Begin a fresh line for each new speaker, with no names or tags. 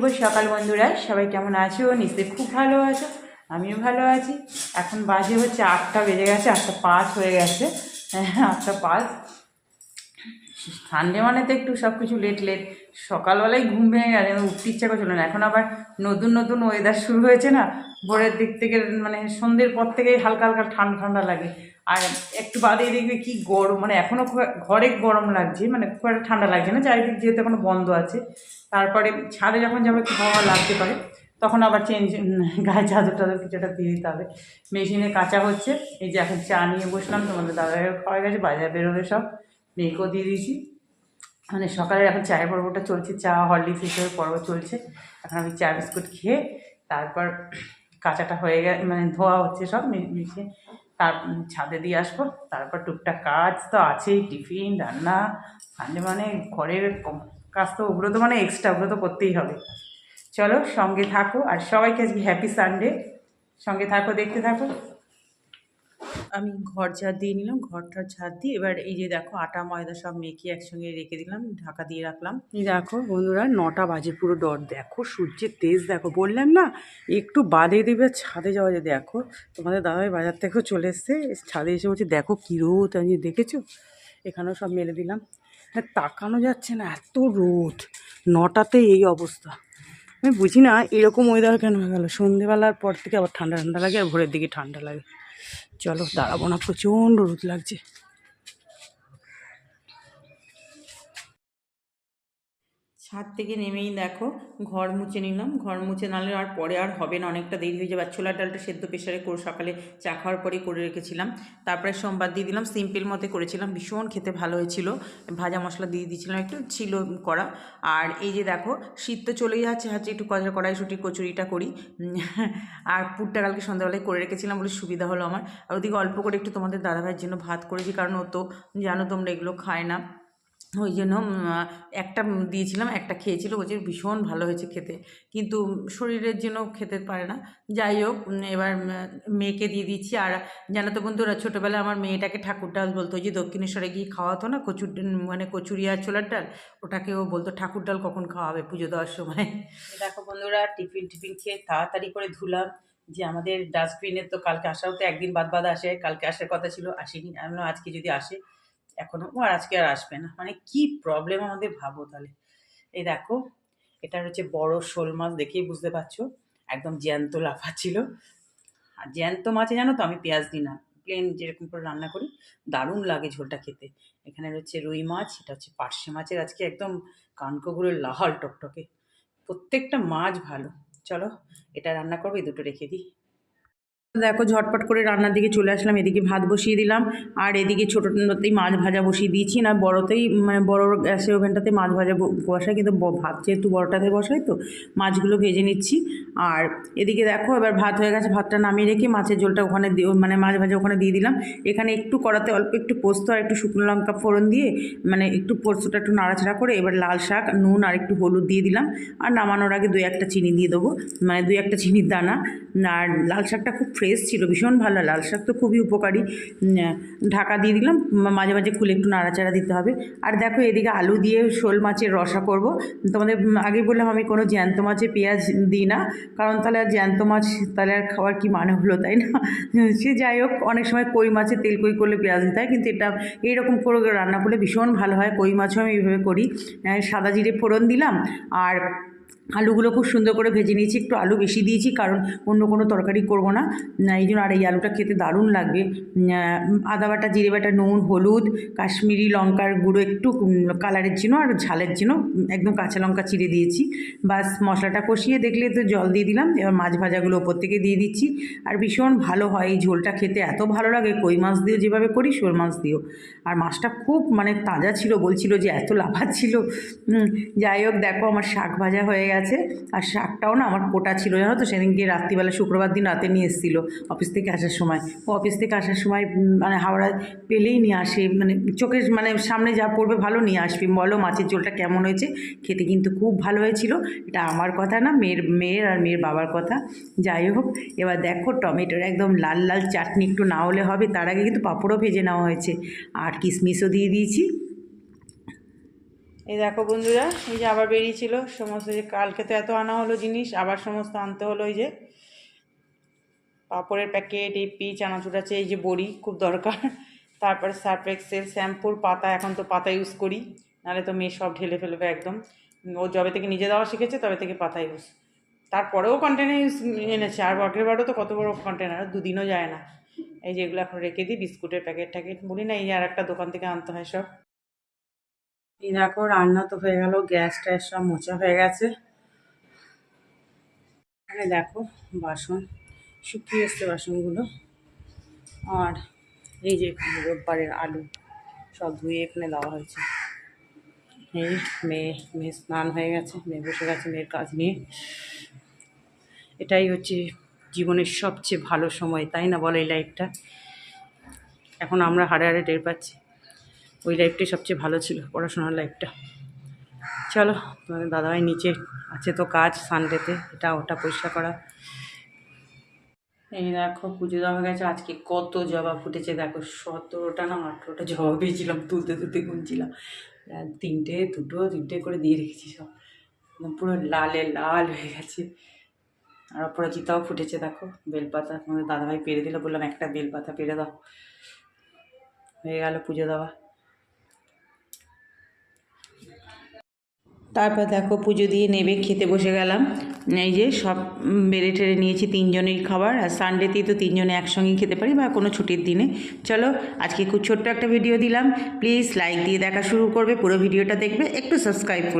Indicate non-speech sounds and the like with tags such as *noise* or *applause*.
শুভ সকাল বন্ধুরা। সবাই কেমন আছো? নিশ্চয়ই খুব ভালো আছো। আমিও ভালো আছি। এখন বাজে হচ্ছে আটটা, বেজে গেছে, আটটা পাঁচ হয়ে গেছে। হ্যাঁ আটটা পাঁচ। সানডে মানে তো একটু সব কিছু লেট লেট সকালবেলায় ঘুম ভেঙে গেছে উঠতে ইচ্ছা করছিল না। এখন আবার নতুন নতুন ওয়েদার শুরু হয়েছে না? ভোরের দিক থেকে মানে সন্ধ্যের পর থেকেই হালকা হালকা ঠান্ডা ঠান্ডা লাগে। আর একটু বাদেই দেখবে কি গরম মানে এখনও ঘরে গরম লাগছে মানে খুব একটা ঠান্ডা লাগছে না, চারিদিক যেহেতু এখনও বন্ধ আছে। তারপরে ছাদে যখন যাবে, একটু হাওয়া লাগতে পারে, তখন আবার চেঞ্জ গায়ে চাদর টাদর কিছুটা দিয়ে দিতে হবে। মেশিনে কাঁচা হচ্ছে, এই যে এখন চা নিয়ে বসলাম, তোমাদের দাদাকে খাওয়া গেছে, বাজারে বেরোবে সব, মেয়েকেও দিয়ে দিয়েছি। মানে সকালে এখন চায়ের পর্বটা চলছে, চা, হরলিক্স হিসেবে পর্ব চলছে। এখন আমি চা বিস্কুট খেয়ে, তারপর কাঁচাটা হয়ে গেছে মানে ধোয়া হচ্ছে সব মিশিয়ে তার ছাদে দিয়ে আসব। তারপর টুকটাক কাজ তো আছেই, টিফিন, রান্না, সানডে মানে ঘরের কাজ তো ওগুলো তো মানে এক্সট্রা ওগুলো তো করতেই হবে। চলো সঙ্গে থাকো, আর সবাইকে আজকে হ্যাপি সানডে সঙ্গে থাকো, দেখতে থাকো। আমি ঘর ঝাড় দিয়ে নিলাম, ঘরটা ঝাড় দিয়ে এবার এই যে দেখো আটা, ময়দা সব মেখে একসঙ্গে রেখে দিলাম, ঢাকা দিয়ে রাখলাম।
দেখো বন্ধুরা, নটা বাজে পুরো ডর দেখো সূর্যের তেজ, দেখো বললাম না, একটু বাদে দেবে, ছাদে যাওয়া যায়। দেখো তোমাদের দাদাই বাজার থেকেও চলে এসছে, ছাদে এসে বলছে, দেখো কী রোদ, আমি দেখেছ? এখানেও সব মেলে দিলাম। হ্যাঁ তাকানো যাচ্ছে না, এত রোদ নটাতে এই অবস্থা। আমি বুঝি না, এরকম ওয়েদার কেন হয়ে গেলো? সন্ধেবেলার পর থেকে আবার ঠান্ডা ঠান্ডা লাগে আর ভোরের দিকে ঠান্ডা লাগে। চলো, দাঁড়াবো না, প্রচণ্ড রোদ লাগছে।
ছাদ থেকে নেমেই দেখো, ঘর মুছে নিলাম। ঘর মুছে নালে আর পরে আর হবে না, অনেকটা দেরি হয়ে যাবে। আর ছোলার ডালটা সেদ্ধ প্রেশারে করে সকালে চা খাওয়ার পরেই করে রেখেছিলাম। তারপরে সোমবার দিয়ে দিলাম, সিম্পল মতে করেছিলাম। ভীষণ খেতে ভালো হয়েছিল। ভাজা মশলা দিয়ে দিয়েছিলাম, একটু ছিল করা আর এই যে দেখো, শীত তো চলেই যাচ্ছে হচ্ছে একটু কড়াই কড়াইশুটি, কচুরিটা করি। *laughs* আর পুরটা কালকে সন্ধ্যাবেলায় করে রেখেছিলাম বলে সুবিধা হলো আমার। আর ওদিকে অল্প করে একটু তোমাদের দাদাভাইয়ের জন্য ভাত করেছি, কারণ ও তো, জানো তোমরা এগুলো খায় না। ওই জন্য একটা দিয়েছিলাম, একটা খেয়েছিল, বলছে ভীষণ ভালো হয়েছে খেতে। কিন্তু শরীরের জন্য খেতে পারে না। যাই হোক এবার মেয়েকে দিয়ে দিচ্ছি আর জানো তো বন্ধুরা, ছোটোবেলায় আমার মেয়েটাকে ঠাকুর ডাল বলতো যে দক্ষিণেশ্বরে গিয়ে খাওয়াতো না, কচুর মানে কচুরি আর ছোলার ডাল, ওটাকে ও বলতো, ঠাকুর ডাল কখন খাওয়াবে পুজো দেওয়ার সময়? দেখো বন্ধুরা, টিফিন টিফিন খেয়ে তাড়াতাড়ি করে ধুলাম। যে আমাদের ডাস্টবিনের তো কালকে আসাও তো একদিন বাদ বাদ আসে, কালকে আসার কথা ছিল, আসেনি। আমি আজকে যদি আসে এখনও ও আর আজকে আর আসবে না। মানে কি প্রবলেম আমাদের ভাবো তাহলে? এই দেখো এটা হচ্ছে বড় শোল মাছ দেখেই বুঝতে পারছ। একদম জ্যান্ত লাফা ছিল। আর জ্যান্ত মাছে জানো তো আমি পেঁয়াজ দিই না। প্লেন যেরকম করে রান্না করি, দারুণ লাগে ঝোলটা খেতে। এখানে রয়েছে রুই মাছ, এটা হচ্ছে পার্শে মাছের আজকে একদম কানকোগুলো লাল টকটকে। প্রত্যেকটা মাছ ভালো। চলো, এটা রান্না করব, এই দুটো রেখে দিই। দেখো, ঝটপট করে রান্নার দিকে চলে আসলাম, এদিকে ভাত বসিয়ে দিলাম, আর এদিকে ছোটোতেই মাছ ভাজা বসিয়ে দিয়েছি না, বড়তেই মানে বড় গ্যাসের ওভেনটাতে মাছ ভাজা বসাই, কিন্তু ভাত যেহেতু বড়টাতে বসাই তো, মাছগুলো ভেজে নিচ্ছি, আর এদিকে দেখো, এবার ভাত হয়ে গেছে, ভাতটা নামিয়ে রেখে মাছের ঝোলটা ওখানে মানে মাছ ভাজা ওখানে দিয়ে দিলাম, এখানে একটু কড়াতে অল্প একটু পোস্ত আর একটু শুকনো লঙ্কা ফোড়ন দিয়ে মানে একটু পোস্তটা একটু নাড়াচাড়া করে, এবার লাল শাক, নুন আর একটু হলুদ দিয়ে দিলাম, আর নামানোর আগে দুই একটা চিনি দিয়ে দেবো মানে দুই একটা চিনির দানা, আর লাল শাকটা খুব ফ্রেশ ছিল, ভীষণ ভালো, লাল শাক তো খুবই উপকারী। ঢাকা দিয়ে দিলাম মাঝে মাঝে খুলে একটু নাড়াচাড়া দিতে হবে। আর দেখো, এদিকে আলু দিয়ে শোল মাছের রসা করব। তোমাদের আগে বললাম আমি কোনো জ্যান্ত মাছে পেঁয়াজ দিই না, কারণ তাহলে আর জ্যান্ত মাছ, তাহলে আর খাওয়ার কি মানে হলো, তাই না? সে যাই হোক, অনেক সময় কই মাছের তেল কই করলে পেঁয়াজ দিতে হয়, কিন্তু এটা, এইরকম করে রান্না করলে ভীষণ ভালো হয়। কই মাছও আমি এইভাবে করি। সাদা জিরে ফোড়ন দিলাম, আর আলুগুলো খুব সুন্দর করে ভেজে নিয়েছি একটু আলু বেশি দিয়েছি কারণ অন্য কোনো তরকারি করব না। এই জন্য আর এই আলুটা খেতে দারুণ লাগবে। আদা বাটা জিরে বাটা নুন হলুদ কাশ্মীরি লঙ্কার গুঁড়ো একটু কালারের জন্য আর ঝালের জন্য একদম কাঁচা লঙ্কা চিড়ে দিয়েছি। বাস মশলাটা কষিয়ে দেখলে তো জল দিয়ে দিলাম এবার মাছ ভাজাগুলো ওপর থেকে দিয়ে দিচ্ছি। আর ভীষণ ভালো হয় এই ঝোলটা খেতে এত ভালো লাগে কই মাছ দিয়েও যেভাবে করি শোল মাছ দিয়েও। আর মাছটা খুব মানে তাজা ছিল বলছিল যে এত লাফাচ্ছিল। হুম, যাই হোক দেখো আমার শাক ভাজা হয়ে গেছে। আর শাকটাও না আমার কোটা ছিল, জানো তো? সেদিনকে রাত্রিবেলা, শুক্রবার দিন রাতে নিয়ে এসেছিল অফিস থেকে আসার সময়। ও অফিস থেকে আসার সময় মানে হাওড়ায় পেলেই নিয়ে আসে মানে চোখের মানে সামনে যা পড়বে ভালো নিয়ে আসবে। বলো মাছের ঝোলটা কেমন হয়েছে? খেতে কিন্তু খুব ভালো হয়েছিল। এটা আমার কথা না, মেয়ের মেয়ের আর মেয়ের বাবার কথা। যাই হোক, এবার দেখো টমেটোর একদম লাল লাল চাটনি একটু না হলে হবে, তার আগে কিন্তু পাঁপড়ও ভেজে নেওয়া হয়েছে। আর কিশমিশও দিয়ে দিয়েছি। এই দেখো বন্ধুরা, এই যে আবার বেরিয়েছিল। সমস্ত যে কালকে তো এত আনা হলো জিনিস, আবার সমস্ত আনতে হলো এই যে পাঁপড়ের প্যাকেট এপি চানাচুর আছে, এই যে বড়ি, খুব দরকার। তারপরে সার্ফ এক্সেল শ্যাম্পুর পাতা, এখন তো পাতা ইউজ করি। নাহলে তো মেয়ে সব ঢেলে ফেলবে একদম। ও যবে থেকে নিজে দেওয়া শিখেছে, তবে থেকে পাতা ইউজ তারপরেও কন্টেনার ইউজ এনেছে। আর আগের বারও তো কত বড় কন্টেনার দুদিনও যায় না। এই যে এগুলো এখন রেখে দিই, বিস্কুটের প্যাকেট ট্যাকেট বলি না, এই আর একটা দোকান থেকে আনতে হয় সব।
এই দেখো, রান্না তো হয়ে গেল, গ্যাস ট্যাস সব মোচা হয়ে গেছে। এখানে দেখো, বাসন, শুকিয়ে এসছে বাসনগুলো। আর এই যে রোববারের আলু, সব ধুয়ে এখানে দেওয়া হয়েছে। এই মেয়ে মেয়ে স্নান হয়ে গেছে, মেয়ে বসে গেছে, মেয়ের কাজ নিয়ে। এটাই হচ্ছে জীবনের সবচেয়ে ভালো সময়, তাই না বলো এই লাইফটা এখন আমরা হাড়ে হাড়ে টের পাচ্ছি। ওই লাইফটাই সবচেয়ে ভালো ছিল পড়াশোনার লাইফটা চলো, তোমাদের দাদাভাই নিচে আছে তো কাজ সানডেতে এটা ওটা পরিষ্কার করা। এই দেখো, পুজো দেওয়া গেছে, আজকে কত জবা ফুটেছে, দেখো সতেরোটা না আঠেরোটা জবা পেয়েছিলাম তুলতে তুলতে গুনছিলাম। তিনটে, দুটো, তিনটে করে দিয়ে রেখেছি সব। পুরো লালে লাল হয়ে গেছে। আর অপরাজিতাও ফুটেছে, দেখো, বেলপাতা তোমাদের দাদাভাই পেরে দিল, বললাম একটা বেলপাতা পেরে দাও। হয়ে গেল পুজো দেওয়া।
তারপর দেখো পুজো দিয়ে নেবে, খেতে বসে গেলাম। এই যে সব বেড়ে টেড়ে নিয়েছি তিনজনের খাবার, আর সানডেতেই তো তিনজনে একসঙ্গেই খেতে পারি বা কোনো ছুটির দিনে। চলো, আজকে খুব ছোট্ট একটা ভিডিও দিলাম। প্লিজ লাইক দিয়ে দেখা শুরু করবে, পুরো ভিডিওটা দেখবে, একটু সাবস্ক্রাইব করবে